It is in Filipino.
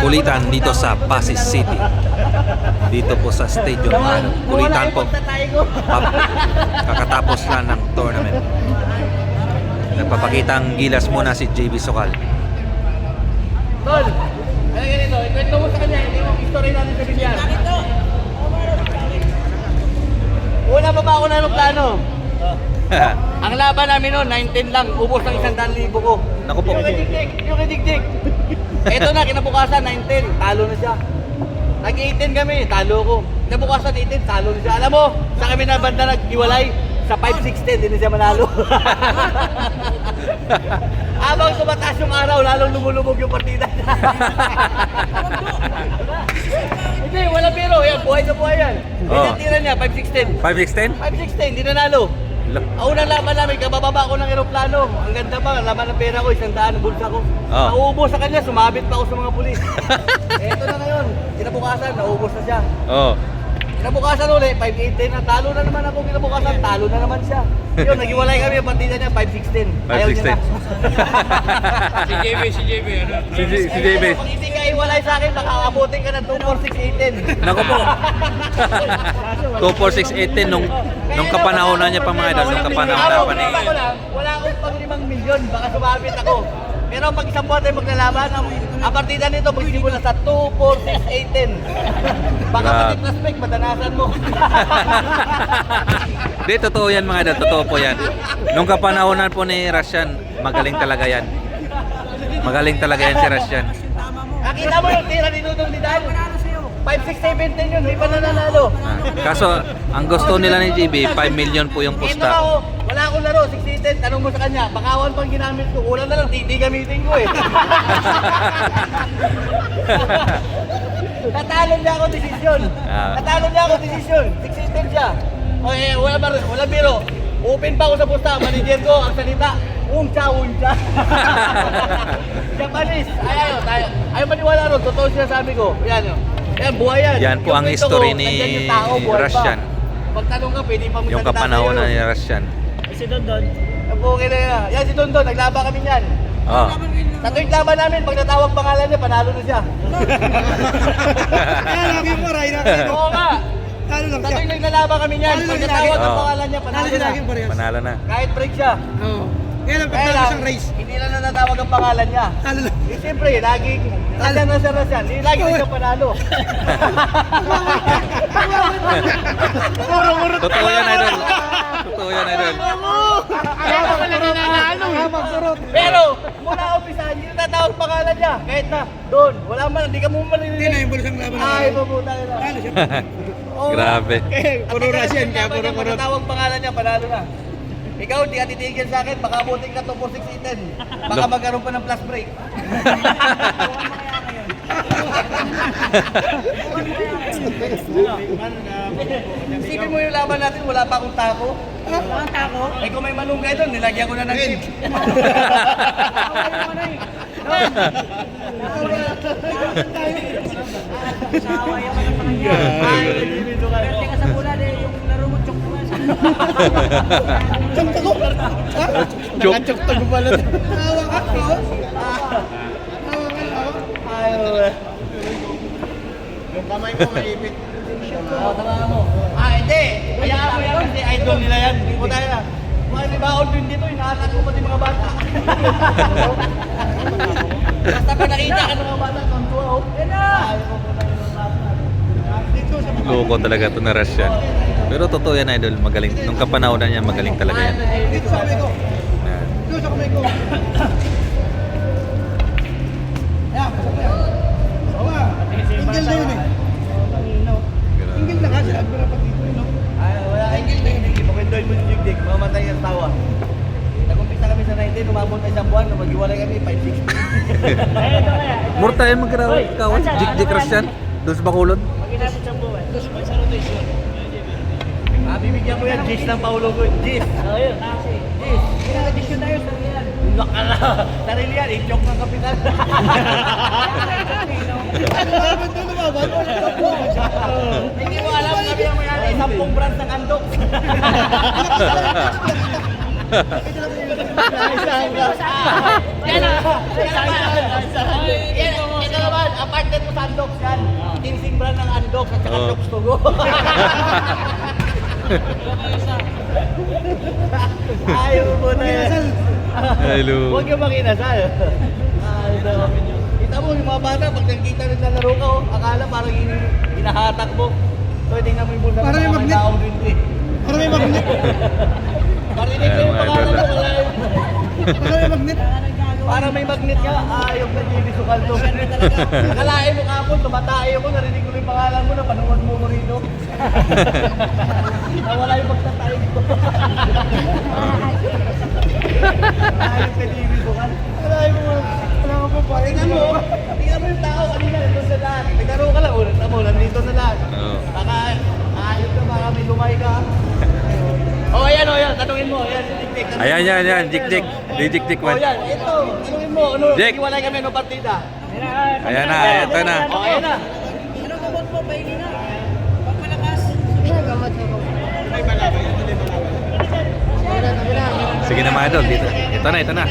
kulitan dito sa Pasig City. Dito po sa stadium. Ano, kulitan po. Kakatapos lang ng tournament. Nagpapakita ang gilas muna si JB Sokal. Tol, ano ganito? Ikwento mo sa kanya, hindi mo history natin sa Bilyar. Una pa ba ako na ng plano? Ang laban namin noon, 19 lang, ubos ng isang daan libo ko. Naku po. Yung kadigdig, yung kadigdig. Ito na, kinabukasan, 19, talo na siya. Nag-18 kami, talo ko. Kinabukasan, 18, talo na siya. Alam mo, sa kami na banda nag-iwalay, sa 5-16, hindi na siya manalo. Habang tumataas yung araw, lalong lumulubog yung partida. Hindi, wala biro. Yan, buhay na buhay yan. Oh. Yung tira niya, 5-16. 5'16"? 5-16, hindi nanalo. Ang unang laban namin, kabababa ko ng eroplano. Ang ganda pa, laman ng pera ko, isang daan ng bulsa ko. Oh. Nauubos sa kanya, sumabit pa ako sa mga pulis. Eto na ngayon, kinabukasan, naubos na siya. Oo. Kinabukasan ulit, 5-18 na, talo na naman ako kinabukasan, talo na naman siya. Yun, naghiwalay kami ang partida niya, 5-16. Ayaw niya na. 5'16". Si JB, si JB, ano? Si, J- si JB. Pag hindi ka iwalay sa akin, nakakabutin ka ng 2-4-6-18. Naku po. 24618 nung nung kapanahonan niya pa mga idol, nung kapanahonan pa ni wala akong pang 5 milyon, baka sumabit ako. Pero pag isang buwan tayo maglalaban, ang, ang partida nito magsimula sa 2, 4, 6, 18. Baka Grabe. pati plus pick, madanasan mo. Di, totoo yan mga idol, totoo po yan. Nung kapanahonan po ni Rashan, magaling talaga yan. Magaling talaga yan si Rashan. Nakita mo yung tira ni Dudong ni Dan? 5, 6, 7, 10 yun, may pa nananalo. Ah, Kaso, ang gusto nila ni JB, 5 million po yung Ito pusta. ako, wala akong laro, 6, 10, tanong mo sa kanya, bakawan pang ginamit ko, kulang na lang, di gamitin ko eh. Natalo niya ako desisyon. Ah. Natalo niya ako desisyon. 6 siya. Okay, wala ba, wala biro. Open pa ako sa pusta, manager ko, ang salita, uncha, uncha. Japanese, ayaw, tayo. Ayaw maniwala ron, totoo siya sabi ko. Yan, yun. Yan, buhay yan. Yan po ang kwento history ko, ni nandyan yung tao, buhay pa. Russian. Pagtanong ka, pwede pa Yung kapanahonan ni Rashan. Si Don Don. Ang okay na yan. Yan si Don Don, naglaba kami niyan. Oh. Sa tuwing laban namin, pag natawag pangalan niya, panalo na siya. Kaya lagi mo, Ray, na Oo nga. Talo lang Sa siya. tuwing naglalaban kami niyan, Panalo pag lagi. natawag ang pangalan niya, Talo panalo siya na. lagi parehas. Panalo na. Kahit break siya. Oo. Kaya lang, Kaya lang, siyang race. hindi lang na natawag ang pangalan niya. Talo lang. Eh, siyempre, laging nasa nasa nasa yan. Hindi lagi siya panalo. Totoo yan, idol. Totoo yan, idol. Kaya ako pala nananalo. Pero, mula umpisa, hindi na tatawag pangalan niya. Kahit na, doon, wala man, hindi ka mo Hindi na malilinig. yung bulis ang laban. Ay, mabuta ka na. Talo siya. Grabe. Eh, puro Russian, kaya puro puro. Pagkatawag pangalan niya, panalo na. Ikaw, di ka titigil sa akin, baka buting to for 6 Baka Lo- magkaroon pa ng plus break. Isipin mo yung laban natin, wala pa akong tako. Wala akong tako? Eh kung may malunggay doon, nilagyan ko na ng tip. Ay, nililito ka. Chok. Nakachok-tog pala. Tawa ka, no? Ay, Yung kamay mo maipit. Oo, tama mo. Ah, hindi. Hayaan mo yan kasi idol nila yan. Hindi ko tayo. Mga may baon din dito, inaanak ko pati mga bata. Basta pag nakita ka ng mga bata, tontuwa oh. Yan na! Loko talaga to na Rashan. Pero totoo yan, idol. Magaling. Nung kapanahonan niya, magaling talaga yan. Dito sa. Yan. Dito sa ko. Ayan, pasok na yan. Sawa. Tingil na yun eh. Tingil na ka, sinabi ko na pag dito. no? Ay, wala kang gildi. Hindi, pakwindoy mo yung jigdig. Mamatay ang tawa. Nag-umpisa kami sa 19, umabot na isang buwan, kami, 5-6. Murta yan magkaraw. Ikaw, Jik-Jik Rashan. Doon sa Bacolod. Bibigyan ko yan, Jis ng Paolo ko. Jis. Oo yun, kasi. Jis. Pinag-addiction tayo sa yan. Nakala. Sarili yan, i-joke ng kapital. Hindi mo alam kami ang mayari. Sampung brands ng Andok. Yan na. Yan na. Ito naman, apartment mo sa Andok yan. Kinsing brand ng Andok at saka Andok Stugo. Ayaw mo na yan. Hello. Huwag yung makinasal. No. Kita mo yung mga bata, pag nagkita rin na laro ka, oh, akala parang hin- hinahatak mo. So, tingnan mo yung bulsa Parang yung mga magnet. eh. Parang may magnet. Parinig mo yung Ay, pangalan mga mo, wala yun. Parang may magnet. Parang may magnet ka, ayok na Jimmy Sukal to. Nakalain mo kapon, tumatay ako, narinig ko yung pangalan mo, napanood mo mo rito. Nawala yung pagtatay ko. Ayok na Jimmy Sukal. Alay mo. Wala ka pa pa. Tingnan mo, tingnan mo yung tao kanina, nandun sa lahat. Naglaro ka lang, ulit mo, nandito na lahat. Oo. Baka, ayok ka, baka may lumay ka. Oh, ayan, oh, ayan, tanungin mo, ayan, tik-tik. tanungin Ayan, mo. yan, yan. Jik-jik. Di jik-jik Oh, man. yan, ito, tanungin mo, ano, Jik. iwalay kami ng partida. Ayan na, ito na. Oh, ayan na. Ano gamot mo? Pahingi na. Pagpalakas. Sige na mga idol, dito. Ito na, ito na.